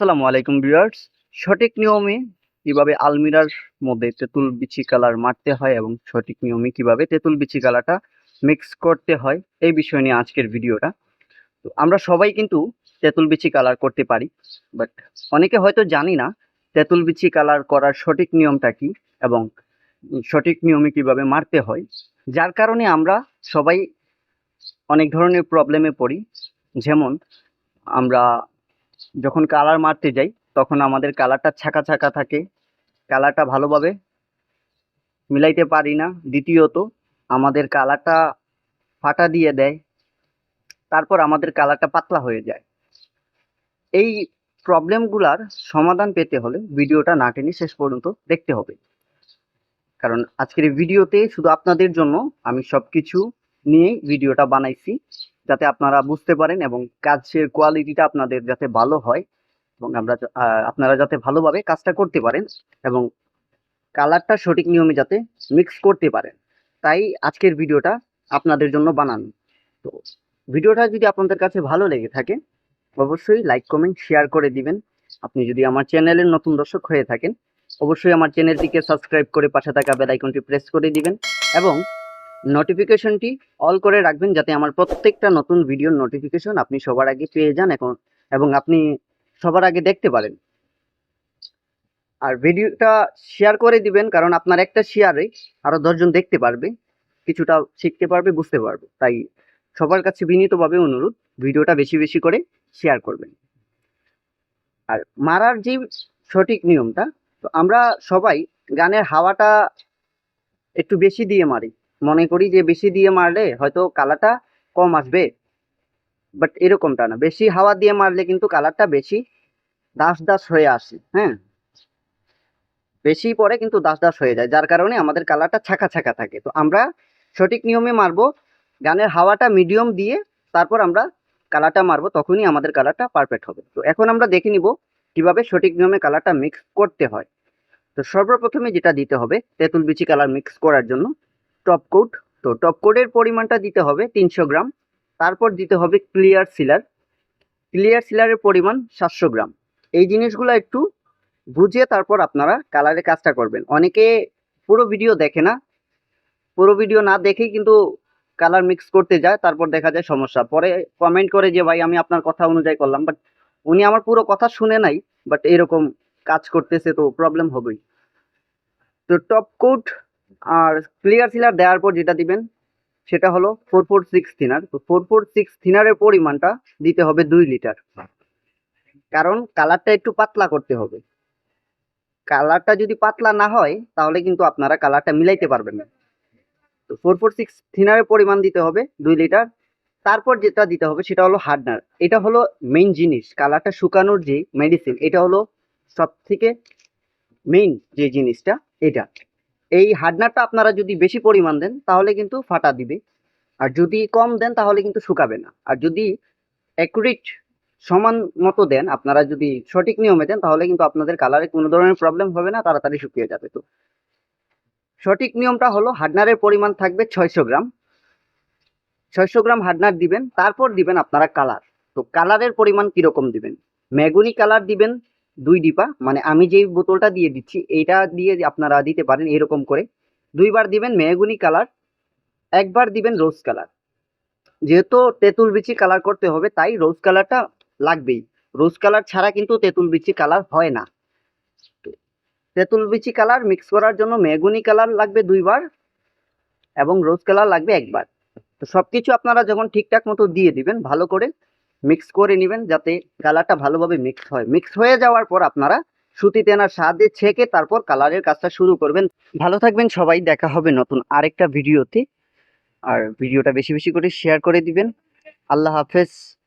আসসালামু আলাইকুম ভিউয়ার্স। সঠিক নিয়মে কীভাবে আলমিরার মধ্যে তেঁতুল বিচি কালার মারতে হয় এবং সঠিক নিয়মে কীভাবে তেঁতুল বিচি কালারটা মিক্স করতে হয়, এই বিষয় নিয়ে আজকের ভিডিওটা। তো আমরা সবাই কিন্তু তেঁতুল বিচি কালার করতে পারি বাট অনেকে হয়তো জানি না তেঁতুল বিচি কালার করার সঠিক নিয়মটা কি এবং সঠিক নিয়মে কীভাবে মারতে হয়। যার কারণে আমরা সবাই অনেক ধরনের প্রবলেমে পড়ি। যেমন আমরা যখন কালার মারতে যাই, তখন আমাদের কালারটা ছাকা ছাকা থাকে। কালারটা ভালোভাবে মিলাইতে পারি না। দ্বিতীয়ত, আমাদের কালারটা ফাটা দিয়ে দেয়, তারপর আমাদের কালারটা পাতলা হয়ে যায়। এই প্রবলেমগুলার সমাধান পেতে হলে ভিডিওটা না টেনে শেষ পর্যন্ত দেখতে হবে। কারণ আজকের ভিডিওতে শুধু আপনাদের জন্য আমি সব কিছু নিয়েই ভিডিওটা বানাইছি। যাতে আপনারা বুঝতে পারেন এবং কাজের কোয়ালিটিটা আপনাদের যাতে ভালো হয় এবং আমরা আপনারা যাতে ভালোভাবে কাজটা করতে পারেন এবং কালারটা সঠিক নিয়মে যাতে মিক্স করতে পারেন। তাই আজকের ভিডিওটা আপনাদের জন্য বানানো। তো ভিডিওটা যদি আপনাদের কাছে ভালো লেগে থাকে, অবশ্যই লাইক কমেন্ট শেয়ার করে দিবেন। আপনি যদি আমার চ্যানেলের নতুন দর্শক হয়ে থাকেন, অবশ্যই আমার চ্যানেলটিকে সাবস্ক্রাইব করে পাশে থাকা বেল আইকনটি প্রেস করে দিবেন এবং নোটিফিকেশনটি অল করে রাখবেন যাতে আমার প্রত্যেকটা নতুন ভিডিওর নোটিফিকেশন আপনি সবার আগে পেয়ে যান এখন, এবং আপনি সবার আগে দেখতে পারেন। আর ভিডিওটা শেয়ার করে দিবেন, কারণ আপনার একটা শেয়ারে আরও দশজন দেখতে পারবে, কিছুটা শিখতে পারবে, বুঝতে পারবে। তাই সবার কাছে বিনীতভাবে অনুরোধ ভিডিওটা বেশি বেশি করে শেয়ার করবেন। আর মারার যে সঠিক নিয়মটা, তো আমরা সবাই গানের হাওয়াটা একটু বেশি দিয়ে মারি। মনে করি যে বেশি দিয়ে মারলে হয়তো কালারটা কম আসবে। বাট এরকমটা না। বেশি হাওয়া দিয়ে মারলে কিন্তু কালারটা বেশি দাস দাস হয়ে আসে হ্যাঁ? বেশি পরে কিন্তু দাস দাস হয়ে যায়। যার কারণে আমাদের কালারটা ছাকা ছাকা থাকে। তো আমরা সঠিক নিয়মে মারবো। গানের হাওয়াটা মিডিয়াম দিয়ে তারপর আমরা কালারটা মারবো, তখনই আমাদের কালারটা পারফেক্ট হবে। তো এখন আমরা দেখে নিব কীভাবে সঠিক নিয়মে কালারটা মিক্স করতে হয়। তো সর্বপ্রথমে যেটা দিতে হবে, তেঁতুল বিচি কালার মিক্স করার জন্য টপ কোট তো টপ কোটের পরিমাণটা দিতে হবে তিনশো গ্রাম। তারপর দিতে হবে ক্লিয়ার সিলার ক্লিয়ার সিলারের পরিমাণ সাতশো গ্রাম। এই জিনিসগুলো একটু বুঝে তারপর আপনারা কালারের কাজটা করবেন। অনেকে পুরো ভিডিও দেখে না। পুরো ভিডিও না দেখেই কিন্তু কালার মিক্স করতে যায়, তারপর দেখা যায় সমস্যা। পরে কমেন্ট করে যে, ভাই, আমি আপনার কথা অনুযায়ী করলাম। বাট উনি আমার পুরো কথা শুনে নাই বাট এরকম কাজ করতেছে তো প্রবলেম হবেই। তো টপ কোট আর ক্লিয়ার সিলার দেওয়ার পর যেটা দিবেন, সেটা হলো four four six thinner four four six থিনারের পরিমাণটা দিতে হবে দুই লিটার কারণ কালারটা একটু পাতলা করতে হবে। কালারটা যদি পাতলা না হয়, তাহলে কিন্তু আপনারা কালারটা মিলাইতে পারবেন না। তো ফোর ফোর সিক্স থিনারের পরিমাণ দিতে হবে দুই লিটার তারপর যেটা দিতে হবে, সেটা হলো হার্ডনার এটা হলো মেইন জিনিস কালারটা শুকানোর যে মেডিসিন এটা হলো সব থেকে মেইন যে জিনিসটা, এটা। এই হার্ডনারটা আপনারা যদি বেশি পরিমাণ দেন, তাহলে কিন্তু ফাটা দিবে। আর যদি কম দেন, তাহলে কিন্তু শুকাবে না। আর যদি অ্যাকুরেট সমান মতো দেন, আপনারা যদি সঠিক নিয়মে দেন, তাহলে কিন্তু আপনাদের কালারে কোনো ধরনের প্রবলেম হবে না, তাড়াতাড়ি শুকিয়ে যাবে তো। সঠিক নিয়মটা হলো হার্ডনারের পরিমাণ থাকবে ছয়শো গ্রাম। ছয়শো গ্রাম হার্ডনার দিবেন, তারপর দিবেন আপনারা কালার তো কালারের পরিমাণ কীরকম দিবেন? মেগুনি কালার দিবেন দুই ডিপা মানে আমি যেই বোতলটা দিয়ে দিচ্ছি, এইটা দিয়ে আপনারা দিতে পারেন এরকম করে। দুইবার দিবেন মেহগুনি কালার, একবার দিবেন রোজ কালার। যেহেতু তেঁতুল বিচি কালার করতে হবে, তাই রোজ কালারটা লাগবেই। রোজ কালার ছাড়া কিন্তু তেঁতুল বিচি কালার হয় না। তেঁতুল বিচি কালার মিক্স করার জন্য মেগুনি কালার লাগবে দুইবার এবং রোজ কালার লাগবে একবার। তো সব কিছু আপনারা যখন ঠিকঠাক মতো দিয়ে দিবেন, ভালো করে মিক্স করে নেবেন যাতে কালারটা ভালোভাবে মিক্স হয়। মিক্স হয়ে যাওয়ার পর আপনারা সুতি তেনার সাহায্যে ছেঁকে তারপর কালারের কাজটা শুরু করবেন। ভালো থাকবেন সবাই, দেখা হবে নতুন আরেকটা ভিডিওতে আর ভিডিওটা বেশি বেশি করে শেয়ার করে দিবেন। আল্লাহ হাফেজ।